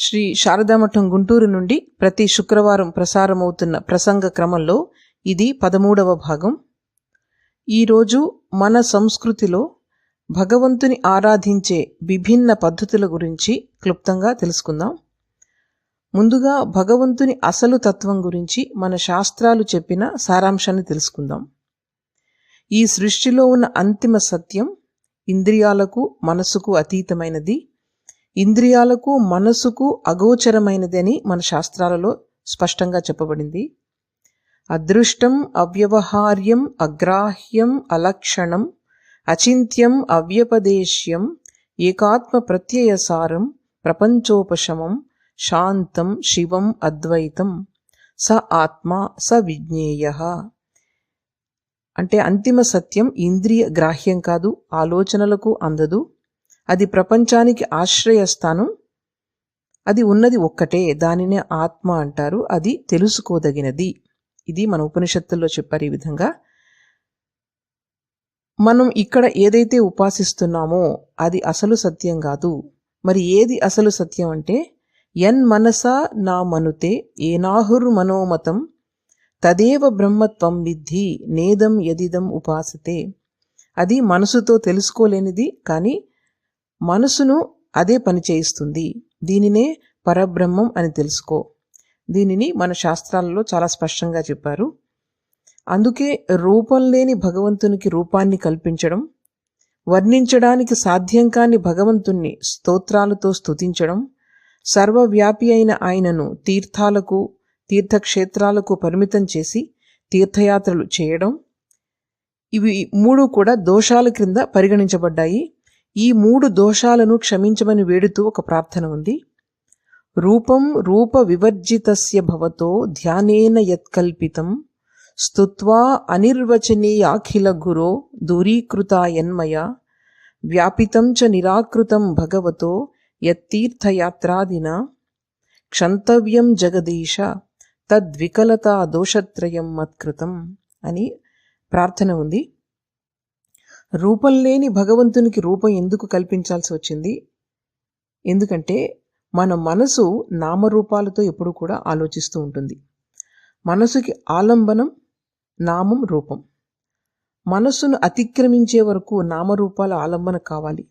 శ్రీ శారదామఠం గుంటూరు నుండి ప్రతి శుక్రవారం ప్రసారమవుతున్న ప్రసంగ క్రమంలో ఇది పదమూడవ భాగం. ఈరోజు మన సంస్కృతిలో భగవంతుని ఆరాధించే విభిన్న పద్ధతుల గురించి క్లుప్తంగా తెలుసుకుందాం. ముందుగా భగవంతుని అసలు తత్వం గురించి మన శాస్త్రాలు చెప్పిన సారాంశాన్ని తెలుసుకుందాం. ఈ సృష్టిలో ఉన్న అంతిమ సత్యం ఇంద్రియాలకు మనసుకు అతీతమైనది. ఇంద్రియాలకు మనసుకు అగోచరమైనదని మన శాస్త్రాలలో స్పష్టంగా చెప్పబడింది. అదృష్టం అవ్యవహార్యం అగ్రాహ్యం అలక్షణం అచింత్యం అవ్యపదేశ్యం ఏకాత్మ ప్రత్యయసారం ప్రపంచోపశమం శాంతం శివం అద్వైతం. స ఆత్మ స విజ్ఞేయ. అంటే అంతిమ సత్యం ఇంద్రియ గ్రాహ్యం కాదు ఆలోచనలకు అందదు. అది ప్రపంచానికి ఆశ్రయస్థానం అది ఉన్నది ఒక్కటే దానినే ఆత్మ అంటారు. అది తెలుసుకోదగినది. ఇది మన ఉపనిషత్తుల్లో చెప్పారు ఈ విధంగా. మనం ఇక్కడ ఏదైతే ఉపాసిస్తున్నామో అది అసలు సత్యం కాదు. మరి ఏది అసలు సత్యం అంటే ఎన్ మనసా నా మనుతే ఏనాహుర్ మనోమతం తదేవ బ్రహ్మత్వం విద్ధి నేదం యదిదం ఉపాసతే. అది మనసుతో తెలుసుకోలేనిది కానీ మనసును అదే పని చేయిస్తుంది. దీనినే పరబ్రహ్మం అని తెలుసుకో. దీనిని మన శాస్త్రాలలో చాలా స్పష్టంగా చెప్పారు. అందుకే రూపం లేని భగవంతునికి రూపాన్ని కల్పించడం వర్ణించడానికి సాధ్యం కాని భగవంతుణ్ణి స్తోత్రాలతో స్తుతించడం సర్వవ్యాపి అయిన ఆయనను తీర్థాలకు తీర్థక్షేత్రాలకు పరిమితం చేసి తీర్థయాత్రలు చేయడం ఇవి మూడు కూడా దోషాల క్రింద పరిగణించబడ్డాయి. ఈ మూడు దోషాలను క్షమించమని వేడుతూ ఒక ప్రార్థన ఉంది. రూపం రూప వివర్జితస్య భవతో ధ్యానేన యత్కల్పితం స్తుత్వా అనిర్వచనీయాఖిల గురో దూరీకృతాయన్మయ వ్యాపితం చ నిరాకృతం భగవతో యత్తీర్థయాత్రాదిన క్షంతవ్యం జగదీశ తద్వికలతా దోషత్రయం మత్కృతం అని ప్రార్థన ఉంది. రూపం లేని భగవంతునికి రూపం ఎందుకు కల్పించాల్సి వచ్చింది? ఎందుకంటే మన మనసు నామరూపాలతో ఎప్పుడు కూడా ఆలోచిస్తూ ఉంటుంది. మనసుకి ఆలంబనం నామం రూపం. మనసును అతిక్రమించే వరకు నామరూపాల ఆలంబన కావాలి.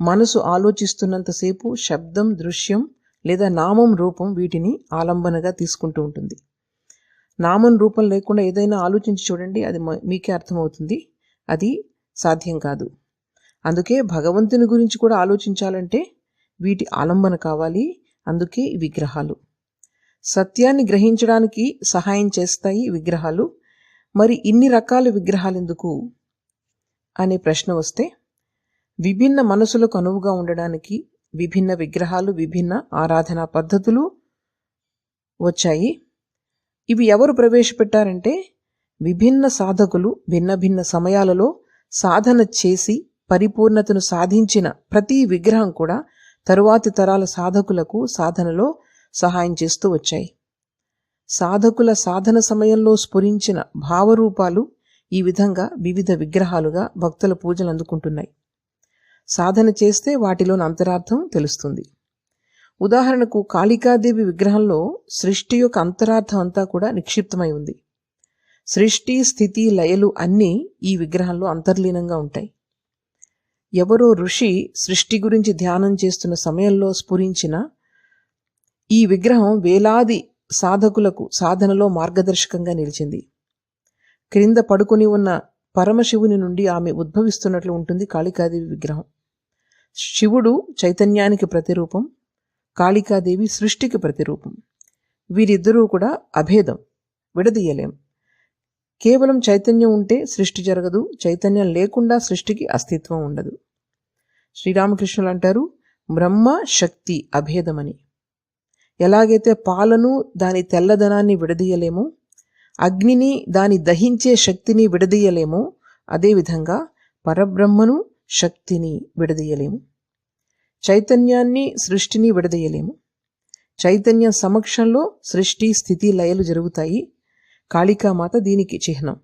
మనసు ఆలోచిస్తున్నంతసేపు శబ్దం దృశ్యం లేదా నామం రూపం వీటిని ఆలంబనగా తీసుకుంటూ ఉంటుంది. నామం రూపం లేకుండా ఏదైనా ఆలోచించి చూడండి అది మీకే అర్థమవుతుంది. అది సాధ్యం కాదు. అందుకే భగవంతుని గురించి కూడా ఆలోచించాలంటే వీటి ఆలంబన కావాలి. అందుకే విగ్రహాలు. సత్యాన్ని గ్రహించడానికి సహాయం చేస్తాయి విగ్రహాలు. మరి ఇన్ని రకాల విగ్రహాలు ఎందుకు? అనే ప్రశ్న వస్తే విభిన్న మనసులకు అనువుగా ఉండడానికి విభిన్న విగ్రహాలు విభిన్న ఆరాధనా పద్ధతులు వచ్చాయి. ఇవి ఎవరు ప్రవేశపెట్టారంటే విభిన్న సాధకులు భిన్న భిన్న సమయాలలో సాధన చేసి పరిపూర్ణతను సాధించిన ప్రతి విగ్రహం కూడా తరువాతి తరాల సాధకులకు సాధనలో సహాయం చేస్తూ వచ్చాయి. సాధకుల సాధన సమయంలో స్ఫురించిన భావరూపాలు ఈ విధంగా వివిధ విగ్రహాలుగా భక్తుల పూజలు అందుకుంటున్నాయి. సాధన చేస్తే వాటిలోని అంతరార్థం తెలుస్తుంది. ఉదాహరణకు కాళికాదేవి విగ్రహంలో సృష్టి యొక్క అంతరార్థం అంతా కూడా నిక్షిప్తమై ఉంది. సృష్టి స్థితి లయలు అన్నీ ఈ విగ్రహంలో అంతర్లీనంగా ఉంటాయి. ఎవరో ఋషి సృష్టి గురించి ధ్యానం చేస్తున్న సమయంలో స్ఫురించిన ఈ విగ్రహం వేలాది సాధకులకు సాధనలో మార్గదర్శకంగా నిలిచింది. క్రింద పడుకొని ఉన్న పరమశివుని నుండి ఆమె ఉద్భవిస్తున్నట్లు ఉంటుంది కాళికాదేవి విగ్రహం. శివుడు చైతన్యానికి ప్రతిరూపం కాళికాదేవి సృష్టికి ప్రతిరూపం. వీరిద్దరూ కూడా అభేదం విడదీయలేం. కేవలం చైతన్యం ఉంటే సృష్టి జరగదు చైతన్యం లేకుండా సృష్టికి అస్తిత్వం ఉండదు. శ్రీరామకృష్ణులు అంటారు బ్రహ్మ శక్తి అభేదమని. ఎలాగైతే పాలను దాని తెల్లదనాన్ని విడదీయలేము అగ్నిని దాని దహించే శక్తిని విడదీయలేము అదేవిధంగా పరబ్రహ్మను శక్తిని విడదీయలేము. చైతన్యాన్ని సృష్టిని విడదీయలేము. చైతన్యం సమక్షంలో సృష్టి స్థితి లయలు జరుగుతాయి. కాళికామాత దీనికి చిహ్నం.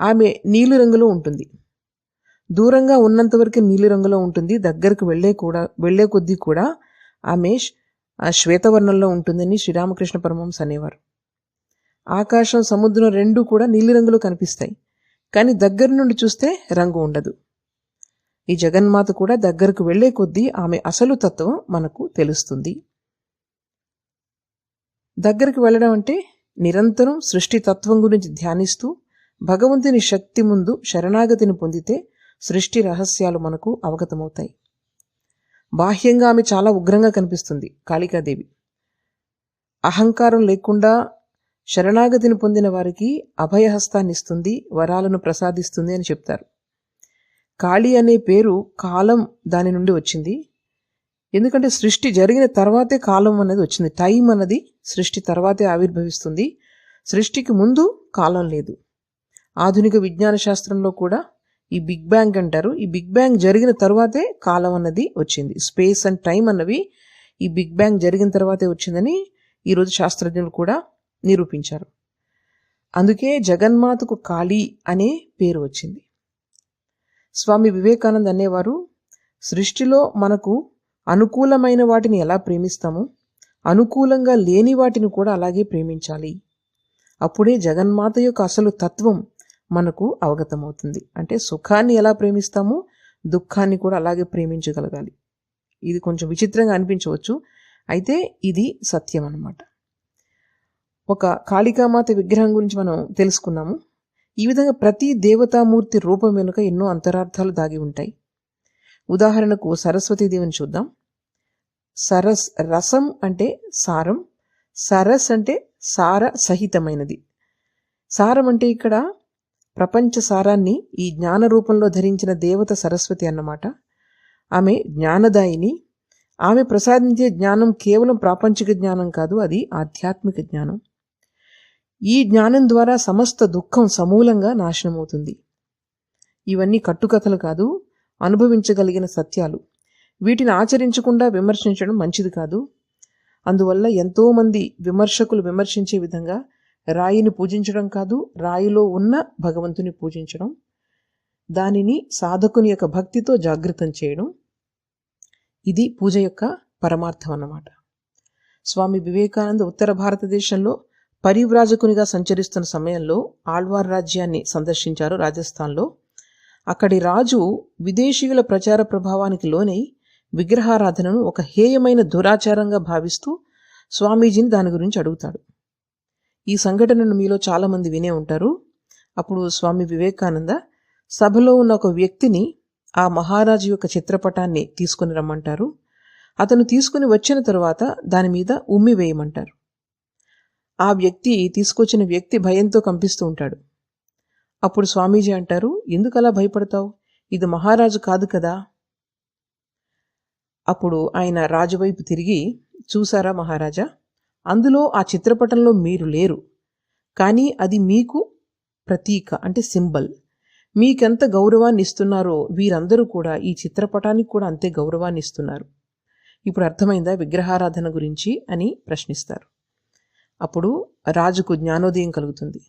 ఆమె నీలిరంగులో ఉంటుంది. దూరంగా ఉన్నంతవరకు నీలిరంగులో ఉంటుంది. దగ్గరకు వెళ్ళే కూడా వెళ్ళే కొద్దీ కూడా ఆమె ఆ శ్వేతవర్ణంలో ఉంటుందని శ్రీరామకృష్ణ పరమహంస అనేవారు. ఆకాశం సముద్రం రెండు కూడా నీలిరంగులో కనిపిస్తాయి. కానీ దగ్గర నుండి చూస్తే రంగు ఉండదు. ఈ జగన్మాత కూడా దగ్గరకు వెళ్ళే కొద్దీ ఆమె అసలు తత్వం మనకు తెలుస్తుంది. దగ్గరికి వెళ్ళడం అంటే నిరంతరం సృష్టి తత్వం గురించి ధ్యానిస్తూ భగవంతుని శక్తి ముందు శరణాగతిని పొందితే సృష్టి రహస్యాలు మనకు అవగతమవుతాయి. బాహ్యంగా ఆమె చాలా ఉగ్రంగా కనిపిస్తుంది కాళికాదేవి. అహంకారం లేకుండా శరణాగతిని పొందిన వారికి అభయహస్తాన్ని ఇస్తుంది వరాలను ప్రసాదిస్తుంది అని చెప్తారు. కాళి అనే పేరు కాలం దాని నుండి వచ్చింది. ఎందుకంటే సృష్టి జరిగిన తర్వాతే కాలం అనేది వచ్చింది. టైం అన్నది సృష్టి తర్వాతే ఆవిర్భవిస్తుంది. సృష్టికి ముందు కాలం లేదు. ఆధునిక విజ్ఞాన శాస్త్రంలో కూడా ఈ బిగ్ బ్యాంగ్ అంటారు. ఈ బిగ్ బ్యాంగ్ జరిగిన తర్వాతే కాలం అన్నది వచ్చింది. స్పేస్ అండ్ టైం అన్నవి ఈ బిగ్ బ్యాంగ్ జరిగిన తర్వాతే వచ్చిందని ఈరోజు శాస్త్రజ్ఞులు కూడా నిరూపించారు. అందుకే జగన్మాతకు కాళీ అనే పేరు వచ్చింది. స్వామి వివేకానంద్ అనేవారు సృష్టిలో మనకు అనుకూలమైన వాటిని ఎలా ప్రేమిస్తామో? అనుకూలంగా లేని వాటిని కూడా అలాగే ప్రేమించాలి. అప్పుడే జగన్మాత యొక్క అసలు తత్వం మనకు అవగతమవుతుంది. అంటే సుఖాన్ని ఎలా ప్రేమిస్తామో దుఃఖాన్ని కూడా అలాగే ప్రేమించగలగాలి. ఇది కొంచెం విచిత్రంగా అనిపించవచ్చు. అయితే ఇది సత్యం అన్నమాట. ఒక కాళికామాత విగ్రహం గురించి మనం తెలుసుకున్నాము. ఈ విధంగా ప్రతి దేవతామూర్తి రూపం వెనుక ఎన్నో అంతరార్థాలు దాగి ఉంటాయి. ఉదాహరణకు సరస్వతీదేవిని చూద్దాం. సరస్ రసం అంటే సారం సరస్ అంటే సార సహితమైనది. సారం అంటే ఇక్కడ ప్రపంచ సారాన్ని ఈ జ్ఞాన రూపంలో ధరించిన దేవత సరస్వతి అన్నమాట. ఆమె జ్ఞానదాయిని. ఆమె ప్రసాదించే జ్ఞానం కేవలం ప్రాపంచిక జ్ఞానం కాదు అది ఆధ్యాత్మిక జ్ఞానం. ఈ జ్ఞానం ద్వారా సమస్త దుఃఖం సమూలంగా నాశనమవుతుంది. ఇవన్నీ కట్టుకథలు కాదు అనుభవించగలిగిన సత్యాలు. వీటిని ఆచరించకుండా విమర్శించడం మంచిది కాదు. అందువల్ల ఎంతోమంది విమర్శకులు విమర్శించే విధంగా రాయిని పూజించడం కాదు రాయిలో ఉన్న భగవంతుని పూజించడం దానిని సాధకుని యొక్క భక్తితో జాగృతం చేయడం. ఇది పూజ యొక్క పరమార్థం అన్నమాట. స్వామి వివేకానంద ఉత్తర భారతదేశంలో పరివ్రాజకునిగా సంచరిస్తున్న సమయంలో ఆళ్వార్ రాజ్యాన్ని సందర్శించారు రాజస్థాన్లో. అక్కడి రాజు విదేశీయుల ప్రచార ప్రభావానికి లోనై విగ్రహారాధనను ఒక హేయమైన దురాచారంగా భావిస్తూ స్వామీజీని దాని గురించి అడుగుతాడు. ఈ సంఘటనను మీలో చాలామంది వినే ఉంటారు. అప్పుడు స్వామి వివేకానంద సభలో ఉన్న ఒక వ్యక్తిని ఆ మహారాజు యొక్క చిత్రపటాన్ని తీసుకుని రమ్మంటారు. అతను తీసుకుని వచ్చిన తరువాత దాని మీద ఉమ్మి వేయమంటారు. ఆ వ్యక్తి తీసుకొచ్చిన వ్యక్తి భయంతో కంపిస్తూ ఉంటాడు. అప్పుడు స్వామీజీ అంటారు ఎందుకు అలా భయపడతావు? ఇది మహారాజు కాదు కదా. అప్పుడు ఆయన రాజువైపు తిరిగి చూసారా మహారాజా అందులో ఆ చిత్రపటంలో మీరు లేరు. కానీ అది మీకు ప్రతీక అంటే సింబల్. మీకెంత గౌరవాన్ని ఇస్తున్నారో వీరందరూ కూడా ఈ చిత్రపటానికి కూడా అంతే గౌరవాన్ని ఇస్తున్నారు. ఇప్పుడు అర్థమైందా విగ్రహారాధన గురించి అని ప్రశ్నిస్తారు. అప్పుడు రాజుకు జ్ఞానోదయం కలుగుతుంది.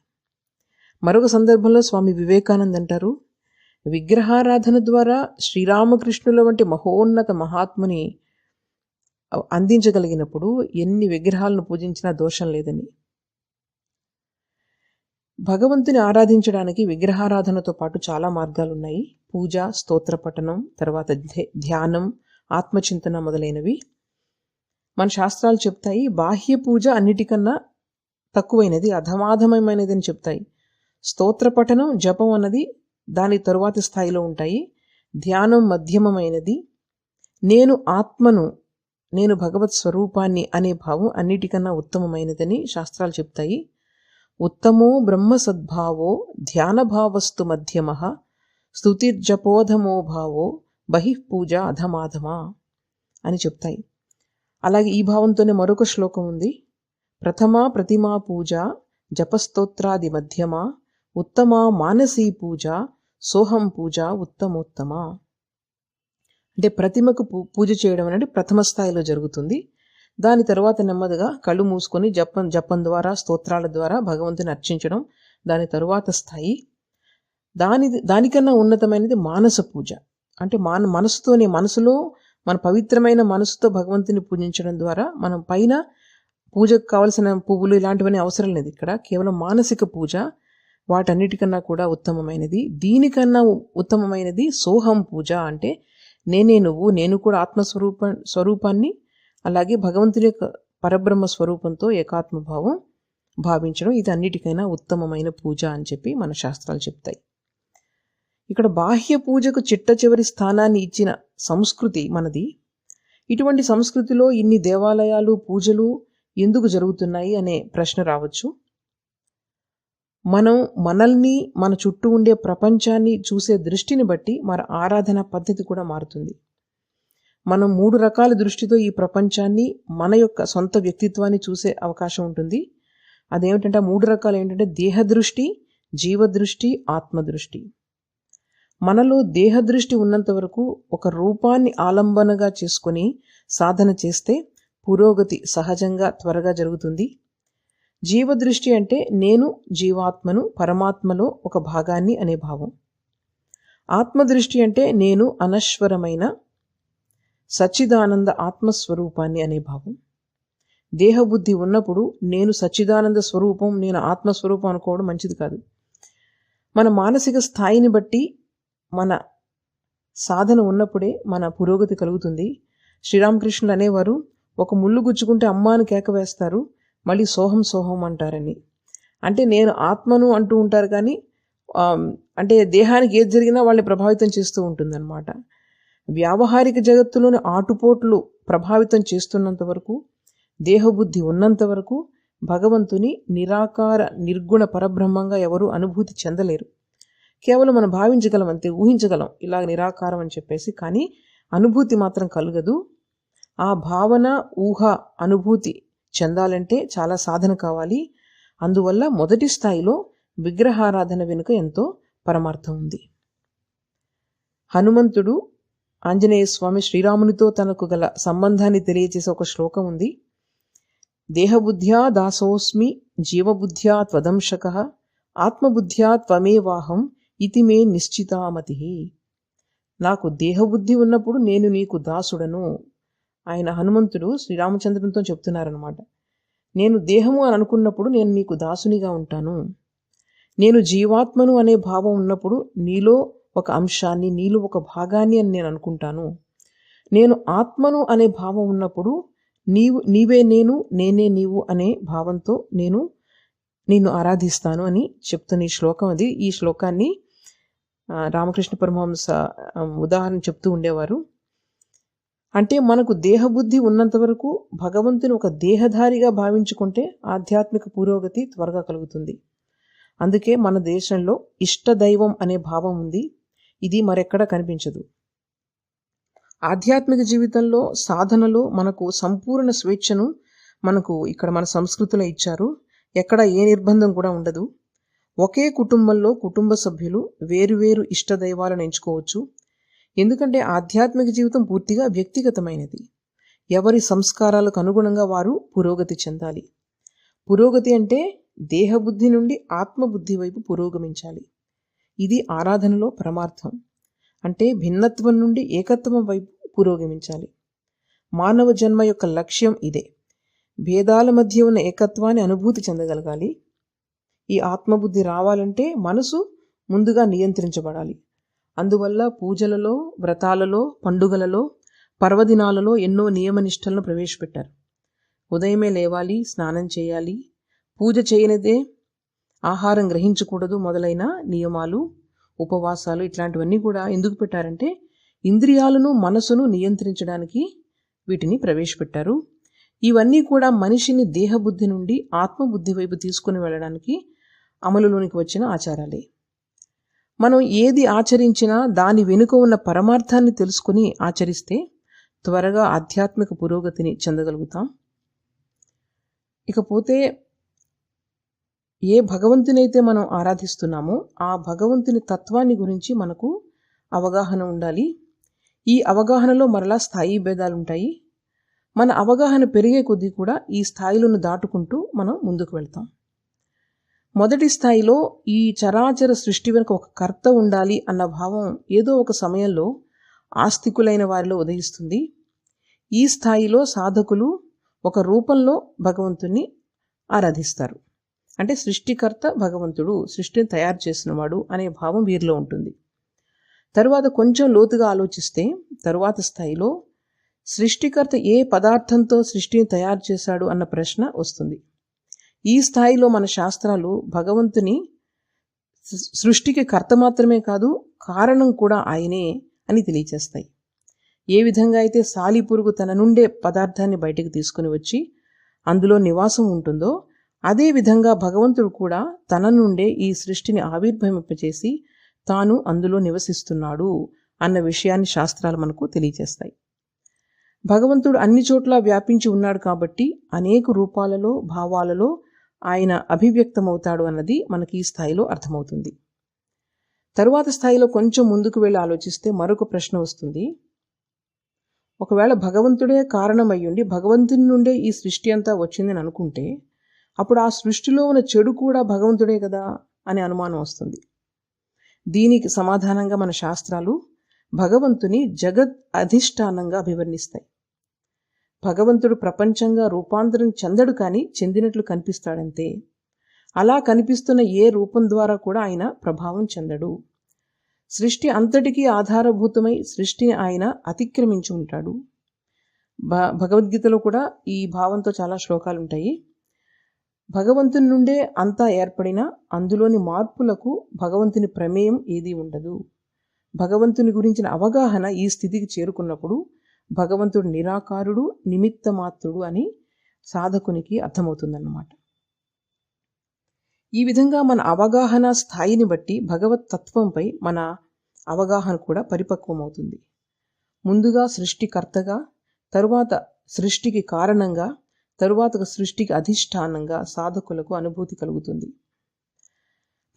మరొక సందర్భంలో స్వామి వివేకానంద్ అంటారు విగ్రహారాధన ద్వారా శ్రీరామకృష్ణుల వంటి మహోన్నత మహాత్ముని అందించగలిగినప్పుడు ఎన్ని విగ్రహాలను పూజించినా దోషం లేదని. భగవంతుని ఆరాధించడానికి విగ్రహారాధనతో పాటు చాలా మార్గాలు ఉన్నాయి పూజ స్తోత్ర పఠనం తర్వాత ధ్యానం ఆత్మచింతన మొదలైనవి. మన శాస్త్రాలు చెప్తాయి బాహ్య పూజ అన్నిటికన్నా తక్కువైనది అధమాధమైనది అని చెప్తాయి. స్తోత్ర పఠనం జపం అన్నది దాని తరువాతి స్థాయిలో ఉంటాయి. ధ్యానం మధ్యమమైనది. నేను ఆత్మను నేను భగవత్ స్వరూపాన్ని అనే భావం అన్నిటికన్నా ఉత్తమమైనదని శాస్త్రాలు చెప్తాయి. ఉత్తమో బ్రహ్మ సద్భావో ధ్యానభావస్తు మధ్యమ స్తుతిర్జపోధమో భావో బహిఃపూజ అధమాధమా అని చెప్తాయి. అలాగే ఈ భావంతోనే మరొక శ్లోకం ఉంది. ప్రథమ ప్రతిమా పూజ జపస్తోత్రాది మధ్యమ ఉత్తమ మానసీ పూజ సోహం పూజ ఉత్తమోత్తమ? అంటే ప్రతిమకు పూ- పూజ చేయడం అనేది ప్రథమ స్థాయిలో జరుగుతుంది. దాని తర్వాత నెమ్మదిగా కళ్ళు మూసుకొని జపం జపం ద్వారా స్తోత్రాల ద్వారా భగవంతుని అర్చించడం దాని తరువాత స్థాయి. దాని దానికన్నా ఉన్నతమైనది మానస పూజ. అంటే మాన మనసుతోనే మనసులో మన పవిత్రమైన మనసుతో భగవంతుని పూజించడం ద్వారా మనం పైన పూజకు కావలసిన పువ్వులు ఇలాంటివన్నీ అవసరం లేదు. ఇక్కడ కేవలం మానసిక పూజ వాటన్నిటికన్నా కూడా ఉత్తమమైనది. దీనికన్నా ఉత్తమమైనది సోహం పూజ అంటే నేనే నువ్వు నేను కూడా ఆత్మస్వరూప స్వరూపాన్ని అలాగే భగవంతుని యొక్క పరబ్రహ్మ స్వరూపంతో ఏకాత్మభావం భావించడం. ఇది అన్నిటికైనా ఉత్తమమైన పూజ అని చెప్పి మన శాస్త్రాలు చెప్తాయి. ఇక్కడ బాహ్య పూజకు చిట్ట చివరి స్థానాన్ని ఇచ్చిన సంస్కృతి మనది. ఇటువంటి సంస్కృతిలో ఇన్ని దేవాలయాలు పూజలు ఎందుకు జరుగుతున్నాయి అనే ప్రశ్న రావచ్చు. మనం మనల్ని మన చుట్టూ ఉండే ప్రపంచాన్ని చూసే దృష్టిని బట్టి మన ఆరాధన పద్ధతి కూడా మారుతుంది. మనం మూడు రకాల దృష్టితో ఈ ప్రపంచాన్ని మన యొక్క సొంత వ్యక్తిత్వాన్ని చూసే అవకాశం ఉంటుంది. అదేమిటంటే మూడు రకాలు ఏంటంటే దేహదృష్టి జీవదృష్టి ఆత్మదృష్టి. మనలో దేహదృష్టి ఉన్నంత వరకు ఒక రూపాన్ని ఆలంబనగా చేసుకొని సాధన చేస్తే పురోగతి సహజంగా త్వరగా జరుగుతుంది. జీవదృష్టి అంటే నేను జీవాత్మను పరమాత్మలో ఒక భాగాన్ని అనే భావం. ఆత్మదృష్టి అంటే నేను అనశ్వరమైన సచ్చిదానంద ఆత్మస్వరూపాన్ని అనే భావం. దేహబుద్ధి ఉన్నప్పుడు నేను సచ్చిదానంద స్వరూపం నేను ఆత్మస్వరూపం అనుకోవడం మంచిది కాదు. మన మానసిక స్థాయిని బట్టి మన సాధన ఉన్నప్పుడే మన పురోగతి కలుగుతుంది. శ్రీరామకృష్ణులు అనేవారు ఒక ముళ్ళు గుచ్చుకుంటే అమ్మాను కేక వేస్తారు మళ్ళీ సోహం సోహం అంటారని. అంటే నేను ఆత్మను అంటూ ఉంటారు కానీ అంటే దేహానికి ఏది జరిగినా వాళ్ళని ప్రభావితం చేస్తూ ఉంటుందన్నమాట. వ్యావహారిక జగత్తులోని ఆటుపోట్లు ప్రభావితం చేస్తున్నంత వరకు దేహబుద్ధి ఉన్నంత వరకు భగవంతుని నిరాకార నిర్గుణ పరబ్రహ్మంగా ఎవరు అనుభూతి చెందలేరు. కేవలం మనం భావించగలం అంతే ఊహించగలం ఇలా నిరాకారం అని చెప్పేసి కానీ అనుభూతి మాత్రం కలగదు. ఆ భావన ఊహ అనుభూతి చెందాలంటే చాలా సాధన కావాలి. అందువల్ల మొదటి స్థాయిలో విగ్రహారాధన వెనుక ఎంతో పరమార్థం ఉంది. హనుమంతుడు ఆంజనేయ స్వామి శ్రీరామునితో తనకు గల సంబంధాన్ని తెలియజేసే ఒక శ్లోకం ఉంది. దేహబుద్ధ్యా దాసోస్మి జీవబుద్ధ్యా త్వదంశక ఆత్మబుద్ధ్యా త్వమేవాహం ఇది మే నిశ్చితామతి. నాకు దేహబుద్ధి ఉన్నప్పుడు నేను నీకు దాసుడను. ఆయన హనుమంతుడు శ్రీరామచంద్రునితో చెప్తున్నారనమాట నేను దేహము అని అనుకున్నప్పుడు నేను నీకు దాసునిగా ఉంటాను. నేను జీవాత్మను అనే భావం ఉన్నప్పుడు నీలో ఒక అంశాన్ని నీలో ఒక భాగాన్ని అని నేను అనుకుంటాను. నేను ఆత్మను అనే భావం ఉన్నప్పుడు నీవు నీవే నేను నేనే నీవు అనే భావంతో నేను నిన్ను ఆరాధిస్తాను అని చెప్తున్న ఈ శ్లోకం అది. ఈ శ్లోకాన్ని రామకృష్ణ పరమహంస ఉదాహరణ చెప్తూ ఉండేవారు. అంటే మనకు దేహబుద్ధి ఉన్నంత వరకు భగవంతుని ఒక దేహధారిగా భావించుకుంటే ఆధ్యాత్మిక పురోగతి త్వరగా కలుగుతుంది. అందుకే మన దేశంలో ఇష్టదైవం అనే భావం ఉంది. ఇది మరెక్కడ కనిపించదు. ఆధ్యాత్మిక జీవితంలో సాధనలో మనకు సంపూర్ణ స్వేచ్ఛను మనకు ఇక్కడ మన సంస్కృతిలో ఇచ్చారు. ఎక్కడ ఏ నిర్బంధం కూడా ఉండదు. ఒకే కుటుంబంలో కుటుంబ సభ్యులు వేరువేరు ఇష్టదైవాలను ఎంచుకోవచ్చు. ఎందుకంటే ఆధ్యాత్మిక జీవితం పూర్తిగా వ్యక్తిగతమైనది. ఎవరి సంస్కారాలకు అనుగుణంగా వారు పురోగతి చెందాలి. పురోగతి అంటే దేహబుద్ధి నుండి ఆత్మబుద్ధి వైపు పురోగమించాలి. ఇది ఆరాధనలో పరమార్థం. అంటే భిన్నత్వం నుండి ఏకత్వం వైపు పురోగమించాలి. మానవ జన్మ యొక్క లక్ష్యం ఇదే. భేదాల మధ్య ఉన్న ఏకత్వాన్ని అనుభూతి చెందగలగాలి. ఈ ఆత్మబుద్ధి రావాలంటే మనసు ముందుగా నియంత్రించబడాలి. అందువల్ల పూజలలో వ్రతాలలో పండుగలలో పర్వదినాలలో ఎన్నో నియమనిష్టలను ప్రవేశపెట్టారు. ఉదయమే లేవాలి స్నానం చేయాలి. పూజ చేయనిదే ఆహారం గ్రహించకూడదు మొదలైన నియమాలు ఉపవాసాలు ఇట్లాంటివన్నీ కూడా ఎందుకు పెట్టారంటే ఇంద్రియాలను మనసును నియంత్రించడానికి వీటిని ప్రవేశపెట్టారు. ఇవన్నీ కూడా మనిషిని దేహబుద్ధి నుండి ఆత్మబుద్ధి వైపు తీసుకుని వెళ్ళడానికి అమలులోనికి వచ్చిన ఆచారాలే. మనం ఏది ఆచరించినా దాని వెనుక ఉన్న పరమార్థాన్ని తెలుసుకుని ఆచరిస్తే త్వరగా ఆధ్యాత్మిక పురోగతిని చెందగలుగుతాం. ఇకపోతే ఏ భగవంతునైతే మనం ఆరాధిస్తున్నామో ఆ భగవంతుని తత్వాన్ని గురించి మనకు అవగాహన ఉండాలి. ఈ అవగాహనలో మరలా స్థాయి భేదాలు ఉంటాయి మన అవగాహన పెరిగే కొద్దీ కూడా ఈ స్థాయిలను దాటుకుంటూ మనం ముందుకు వెళ్తాం. మొదటి స్థాయిలో ఈ చరాచర సృష్టి వెనుక ఒక కర్త ఉండాలి అన్న భావం ఏదో ఒక సమయంలో ఆస్తికులైన వారిలో ఉదయిస్తుంది. ఈ స్థాయిలో సాధకులు ఒక రూపంలో భగవంతుణ్ణి ఆరాధిస్తారు. అంటే సృష్టికర్త భగవంతుడు సృష్టిని తయారు చేసినవాడు అనే భావం వీరిలో ఉంటుంది. తరువాత కొంచెం లోతుగా ఆలోచిస్తే తరువాత స్థాయిలో సృష్టికర్త ఏ పదార్థంతో సృష్టిని తయారు చేశాడు అన్న ప్రశ్న వస్తుంది. ఈ స్థాయిలో మన శాస్త్రాలు భగవంతుని సృష్టికి కర్త మాత్రమే కాదు కారణం కూడా ఆయనే అని తెలియచేస్తాయి. ఏ విధంగా అయితే సాలిపురుగు తన నుండే పదార్థాన్ని బయటకు తీసుకుని వచ్చి అందులో నివాసం ఉంటుందో అదే విధంగా భగవంతుడు కూడా తన నుండే ఈ సృష్టిని ఆవిర్భవింపచేసి తాను అందులో నివసిస్తున్నాడు అన్న విషయాన్ని శాస్త్రాలు మనకు తెలియజేస్తాయి భగవంతుడు అన్ని చోట్ల వ్యాపించి ఉన్నాడు కాబట్టి అనేక రూపాలలో భావాలలో ఆయన అభివ్యక్తమవుతాడు అన్నది మనకి ఈ స్థాయిలో అర్థమవుతుంది. తరువాత స్థాయిలో కొంచెం ముందుకు వెళ్ళి ఆలోచిస్తే మరొక ప్రశ్న వస్తుంది. ఒకవేళ భగవంతుడే కారణమయ్యుండి భగవంతుని నుండే ఈ సృష్టి అంతా వచ్చిందని అనుకుంటే అప్పుడు ఆ సృష్టిలో ఉన్న చెడు కూడా భగవంతుడే కదా అనే అనుమానం వస్తుంది. దీనికి సమాధానంగా మన శాస్త్రాలు భగవంతుని జగత్ అధిష్టానంగా అభివర్ణిస్తాయి. భగవంతుడు ప్రపంచంగా రూపాంతరం చెందడు కానీ చెందినట్లు కనిపిస్తాడంతే. అలా కనిపిస్తున్న ఏ రూపం ద్వారా కూడా ఆయన ప్రభావం చెందడు. సృష్టి అంతటికీ ఆధారభూతమై సృష్టిని ఆయన అతిక్రమించి ఉంటాడు. భ భగవద్గీతలో కూడా ఈ భావంతో చాలా శ్లోకాలు ఉంటాయి భగవంతుని నుండే అంతా ఏర్పడిన అందులోని మార్పులకు భగవంతుని ప్రమేయం ఏదీ ఉండదు. భగవంతుని గురించిన అవగాహన ఈ స్థితికి చేరుకున్నప్పుడు భగవంతుడు నిరాకారుడు నిమిత్త మాత్రుడు అని సాధకునికి అర్థమవుతుందన్నమాట. ఈ విధంగా మన అవగాహన స్థాయిని బట్టి భగవత్ తత్వంపై మన అవగాహన కూడా పరిపక్వమవుతుంది. ముందుగా సృష్టికర్తగా తరువాత సృష్టికి కారణంగా తరువాత సృష్టికి అధిష్టానంగా సాధకులకు అనుభూతి కలుగుతుంది.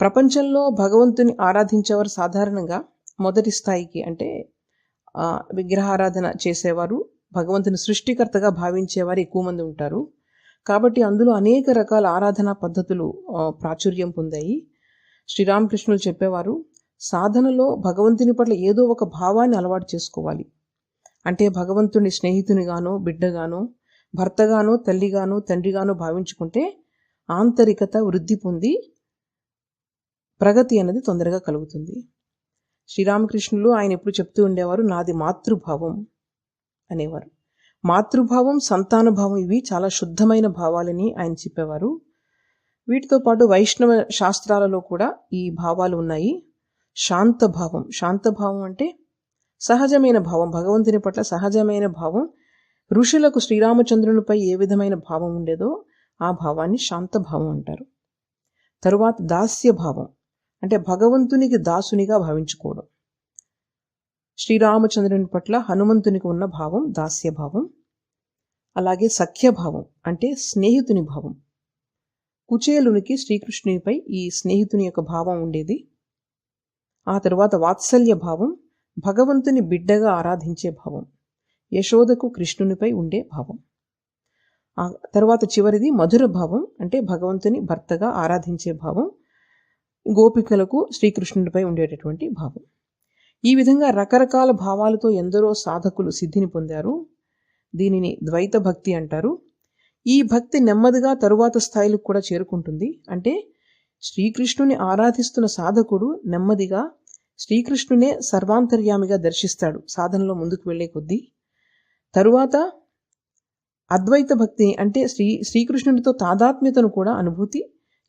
ప్రపంచంలో భగవంతుని ఆరాధించేవారు సాధారణంగా మొదటి స్థాయికి అంటే విగ్రహారాధన చేసేవారు భగవంతుని సృష్టికర్తగా భావించేవారు ఎక్కువ మంది ఉంటారు. కాబట్టి అందులో అనేక రకాల ఆరాధనా పద్ధతులు ప్రాచుర్యం పొందాయి. శ్రీరామకృష్ణులు చెప్పేవారు సాధనలో భగవంతుని పట్ల ఏదో ఒక భావాన్ని అలవాటు చేసుకోవాలి. అంటే భగవంతుని స్నేహితునిగానో బిడ్డగానో భర్తగానో తల్లిగానో తండ్రిగానో భావించుకుంటే ఆంతరికత వృద్ధి పొంది ప్రగతి అనేది తొందరగా కలుగుతుంది. శ్రీరామకృష్ణులు ఆయన ఎప్పుడు చెప్తూ ఉండేవారు నాది మాతృభావం అనేవారు. మాతృభావం సంతానభావం ఇవి చాలా శుద్ధమైన భావాలని ఆయన చెప్పేవారు. వీటితో పాటు వైష్ణవ శాస్త్రాలలో కూడా ఈ భావాలు ఉన్నాయి. శాంతభావం శాంతభావం అంటే సహజమైన భావం భగవంతుని పట్ల సహజమైన భావం. ఋషులకు శ్రీరామచంద్రునిపై ఏ విధమైన భావం ఉండేదో ఆ భావాన్ని శాంతభావం అంటారు. తరువాత దాస్య భావం అంటే భగవంతునికి దాసునిగా భావించుకోవడం శ్రీరామచంద్రుని పట్ల హనుమంతునికి ఉన్న భావం దాస్య భావం అలాగే సఖ్యభావం అంటే స్నేహితుని భావం. కుచేలునికి శ్రీకృష్ణునిపై ఈ స్నేహితుని యొక్క భావం ఉండేది. ఆ తరువాత వాత్సల్య భావం భగవంతుని బిడ్డగా ఆరాధించే భావం యశోదకు కృష్ణునిపై ఉండే భావం. ఆ తర్వాత చివరిది మధుర భావం అంటే భగవంతుని భర్తగా ఆరాధించే భావం. గోపికలకు శ్రీకృష్ణుడిపై ఉండేటటువంటి భావం. ఈ విధంగా రకరకాల భావాలతో ఎందరో సాధకులు సిద్ధిని పొందారు. దీనిని ద్వైత భక్తి అంటారు. ఈ భక్తి నెమ్మదిగా తరువాత స్థాయిలకు కూడా చేరుకుంటుంది. అంటే శ్రీకృష్ణుని ఆరాధిస్తున్న సాధకుడు నెమ్మదిగా శ్రీకృష్ణునే సర్వాంతర్యామిగా దర్శిస్తాడు సాధనలో ముందుకు వెళ్ళే కొద్దీ. తరువాత అద్వైత భక్తిని అంటే శ్రీ శ్రీకృష్ణునితో తాదాత్మ్యతను కూడా అనుభూతి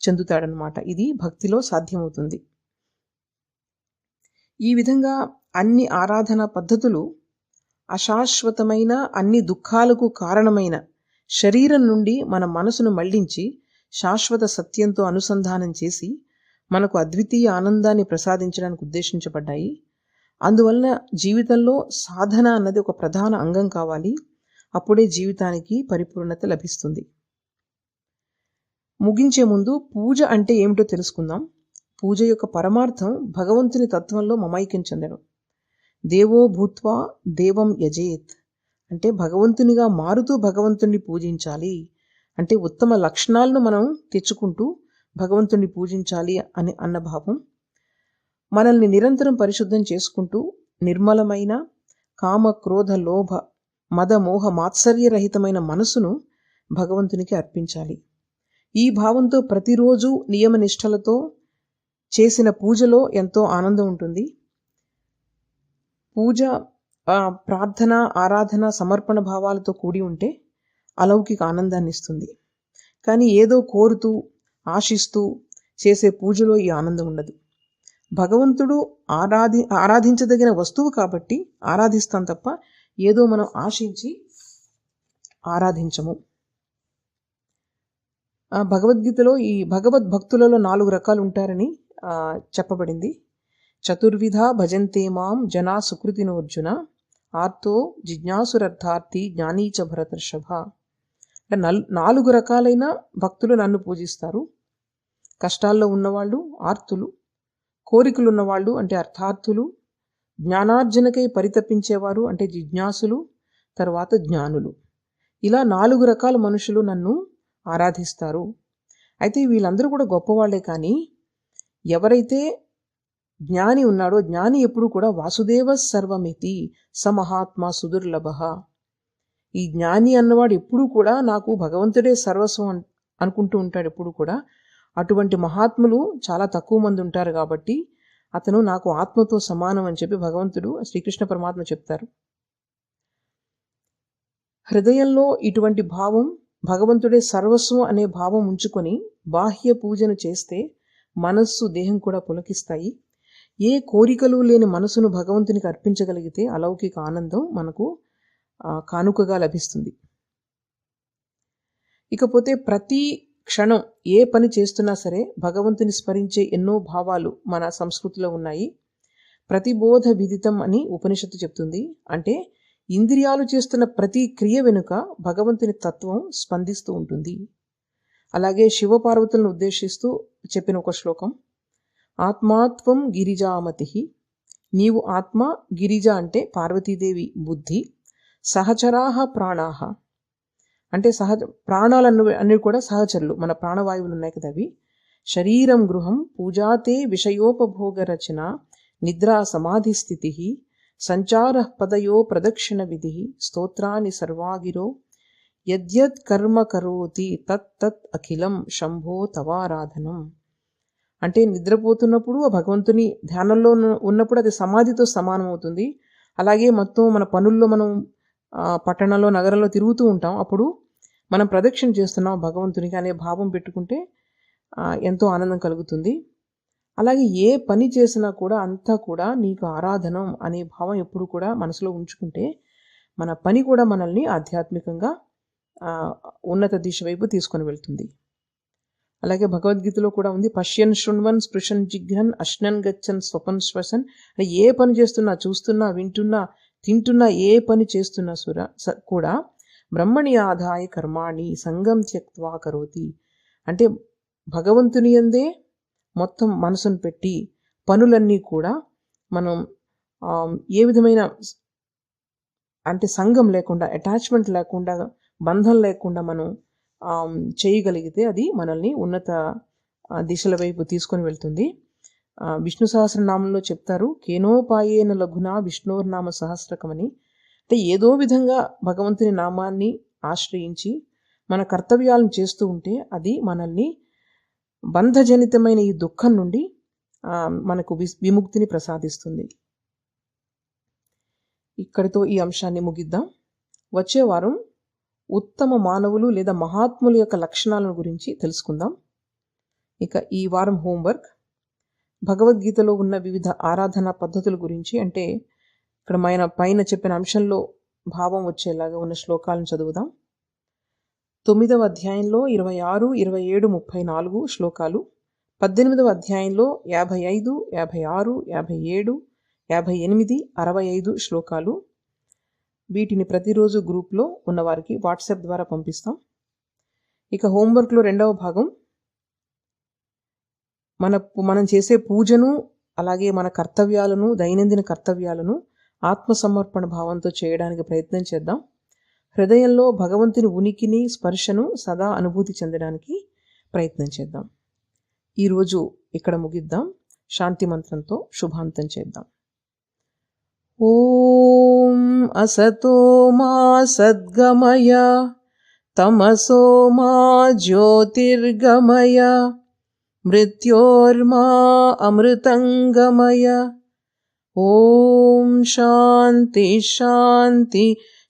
చెందుతాడనమాట. ఇది భక్తిలో సాధ్యమవుతుంది. ఈ విధంగా అన్ని ఆరాధన పద్ధతులు అశాశ్వతమైన అన్ని దుఃఖాలకు కారణమైన శరీరం నుండి మన మనసును మళ్ళించి శాశ్వత సత్యంతో అనుసంధానం చేసి మనకు అద్వితీయ ఆనందాన్ని ప్రసాదించడానికి ఉద్దేశించబడ్డాయి. అందువలన జీవితంలో సాధన అన్నది ఒక ప్రధాన అంగం కావాలి. అప్పుడే జీవితానికి పరిపూర్ణత లభిస్తుంది. ముగించే ముందు పూజ అంటే ఏమిటో తెలుసుకుందాం. పూజ యొక్క పరమార్థం భగవంతుని తత్వంలో మమైక్యం చెందడం. దేవో భూత్వా దేవం యజేత్. అంటే భగవంతునిగా మారుతూ భగవంతుణ్ణి పూజించాలి. అంటే ఉత్తమ లక్షణాలను మనం తెచ్చుకుంటూ భగవంతుణ్ణి పూజించాలి అని అన్న భావం. మనల్ని నిరంతరం పరిశుద్ధం చేసుకుంటూ నిర్మలమైన కామ క్రోధ లోభ మద మోహ మాత్సర్యరహితమైన మనసును భగవంతునికి అర్పించాలి. ఈ భావంతో ప్రతిరోజు నియమనిష్టలతో చేసిన పూజలో ఎంతో ఆనందం ఉంటుంది. పూజ ప్రార్థన ఆరాధన సమర్పణ భావాలతో కూడి ఉంటే అలౌకిక ఆనందాన్ని ఇస్తుంది. కానీ ఏదో కోరుతూ ఆశిస్తూ చేసే పూజలో ఈ ఆనందం ఉండదు. భగవంతుడు ఆరాధి ఆరాధించదగిన వస్తువు కాబట్టి ఆరాధిస్తాం తప్ప ఏదో మనం ఆశించి ఆరాధించము. భగవద్గీతలో ఈ భగవద్భక్తులలో నాలుగు రకాలు ఉంటారని చెప్పబడింది. చతుర్విధ భజంతే మాం జనా సుకృతినోర్జున ఆర్తో జిజ్ఞాసురర్థార్థి జ్ఞానీచ భరతర్షభ. నల్ నాలుగు రకాలైన భక్తులు నన్ను పూజిస్తారు. కష్టాల్లో ఉన్నవాళ్ళు ఆర్తులు కోరికలు ఉన్నవాళ్ళు అంటే అర్థార్థులు జ్ఞానార్జనకై పరితపించేవారు అంటే జిజ్ఞాసులు తర్వాత జ్ఞానులు. ఇలా నాలుగు రకాల మనుషులు నన్ను ఆరాధిస్తారు. అయితే వీళ్ళందరూ కూడా గొప్పవాళ్ళే కానీ ఎవరైతే జ్ఞాని ఉన్నాడో జ్ఞాని ఎప్పుడు కూడా వాసుదేవ సర్వమితి సమహాత్మ సుదుర్లభ. ఈ జ్ఞాని అన్నవాడు ఎప్పుడూ కూడా నాకు భగవంతుడే సర్వస్వం అనుకుంటూ ఉంటాడు ఎప్పుడు కూడా. అటువంటి మహాత్ములు చాలా తక్కువ మంది ఉంటారు కాబట్టి అతను నాకు ఆత్మతో సమానం అని చెప్పి భగవంతుడు శ్రీకృష్ణ పరమాత్మ చెప్తారు. హృదయంలో ఇటువంటి భావం భగవంతుడే సర్వస్వం అనే భావం ఉంచుకొని బాహ్య పూజను చేస్తే మనస్సు దేహం కూడా పులకిస్తాయి. ఏ కోరికలు లేని మనసును భగవంతునికి అర్పించగలిగితే అలౌకిక ఆనందం మనకు కానుకగా లభిస్తుంది. ఇకపోతే ప్రతి క్షణం ఏ పని చేస్తున్నా సరే భగవంతుని స్మరించే ఎన్నో భావాలు మన సంస్కృతిలో ఉన్నాయి. ప్రతిబోధ విదితం అని ఉపనిషత్తు చెప్తుంది. అంటే ఇంద్రియాలు చేస్తున్న ప్రతి క్రియ వెనుక భగవంతుని తత్వం స్పందిస్తూ ఉంటుంది. అలాగే శివపార్వతులను ఉద్దేశిస్తూ చెప్పిన ఒక శ్లోకం ఆత్మాత్వం గిరిజామతి. నీవు ఆత్మ గిరిజ అంటే పార్వతీదేవి బుద్ధి సహచరాహ ప్రాణాహ అంటే సహజ ప్రాణాలన్ను అన్ని కూడా సహచరులు మన ప్రాణవాయువులు ఉన్నాయి కదా అవి. శరీరం గృహం పూజాతే విషయోపభోగ రచన నిద్రా సమాధి స్థితి సంచార పదయో ప్రదక్షిణ విధి స్తోత్రాన్ని సర్వాగిరో యద్యత్ కర్మ కరోతి తత్ తత్ అఖిలం శంభో తవారాధనం. అంటే నిద్రపోతున్నప్పుడు ఆ భగవంతుని ధ్యానంలో ఉన్నప్పుడు అది సమాధితో సమానం అవుతుంది అలాగే మొత్తం మన పనుల్లో మనం పట్టణంలో నగరంలో తిరుగుతూ ఉంటాం. అప్పుడు మనం ప్రదక్షిణ చేస్తున్నాం భగవంతునికి అనే భావం పెట్టుకుంటే ఎంతో ఆనందం కలుగుతుంది. అలాగే ఏ పని చేసినా కూడా అంతా కూడా నీకు ఆరాధనం అనే భావం ఎప్పుడు కూడా మనసులో ఉంచుకుంటే మన పని కూడా మనల్ని ఆధ్యాత్మికంగా ఉన్నత దిశ వైపు తీసుకొని వెళ్తుంది. అలాగే భగవద్గీతలో కూడా ఉంది పశ్యన్ శృణ్వన్ స్పృశన్ జిఘ్రన్ అశ్నన్ గచ్చన్ స్వపన్ శ్వసన్ అంటే ఏ పని చేస్తున్నా చూస్తున్నా వింటున్నా తింటున్నా ఏ పని చేస్తున్నా సుర స- కూడా బ్రహ్మణి ఆదాయ కర్మాణి సంగం త్యక్వా కరోతి. అంటే భగవంతుని యందే మొత్తం మనసును పెట్టి పనులన్నీ కూడా మనం ఏ విధమైన అంటే సంఘం లేకుండా అటాచ్మెంట్ లేకుండా బంధం లేకుండా మనం చేయగలిగితే అది మనల్ని ఉన్నత దిశల వైపు తీసుకొని వెళ్తుంది. విష్ణు సహస్రనామంలో చెప్తారు కేనోపాయేన లఘున విష్ణోర్నామ సహస్రకమని. అంటే ఏదో విధంగా భగవంతుని నామాన్ని ఆశ్రయించి మన కర్తవ్యాలను చేస్తూ ఉంటే అది మనల్ని బంధజనితమైన ఈ దుఃఖం నుండి మనకు విముక్తిని ప్రసాదిస్తుంది. ఇక్కడితో ఈ అంశాన్ని ముగిద్దాం. వచ్చే వారం ఉత్తమ మానవులు లేదా మహాత్ముల యొక్క లక్షణాలను గురించి తెలుసుకుందాం. ఇక ఈ వారం హోంవర్క్. భగవద్గీతలో ఉన్న వివిధ ఆరాధనా పద్ధతుల గురించి అంటే ఇక్కడ మన పైన చెప్పిన అంశంలో భావం వచ్చేలాగా ఉన్న శ్లోకాలను చదువుదాం. తొమ్మిదవ అధ్యాయంలో ఇరవై ఆరు ఇరవై ఏడు ముప్పై నాలుగు శ్లోకాలు. పద్దెనిమిదవ అధ్యాయంలో యాభై ఐదు యాభై ఆరు యాభై ఏడు యాభై ఎనిమిది అరవై ఐదు శ్లోకాలు. వీటిని ప్రతిరోజు గ్రూప్లో ఉన్నవారికి వాట్సాప్ ద్వారా పంపిస్తాం. ఇక హోంవర్క్లో రెండవ భాగం. మన మనం చేసే పూజను అలాగే మన కర్తవ్యాలను దైనందిన కర్తవ్యాలను ఆత్మసమర్పణ భావంతో చేయడానికి ప్రయత్నం చేద్దాం. హృదయంలో భగవంతుని ఉనికిని స్పర్శను సదా అనుభూతి చెందడానికి ప్రయత్నం చేద్దాం. ఈరోజు ఇక్కడ ముగిద్దాం. శాంతి మంత్రంతో శుభాంతం చేద్దాం. ఓం అసతో మా సద్గమయ తమసో మా జ్యోతిర్గమయ మృత్యోర్మా అమృతంగమయ. ఓం శాంతి శాంతి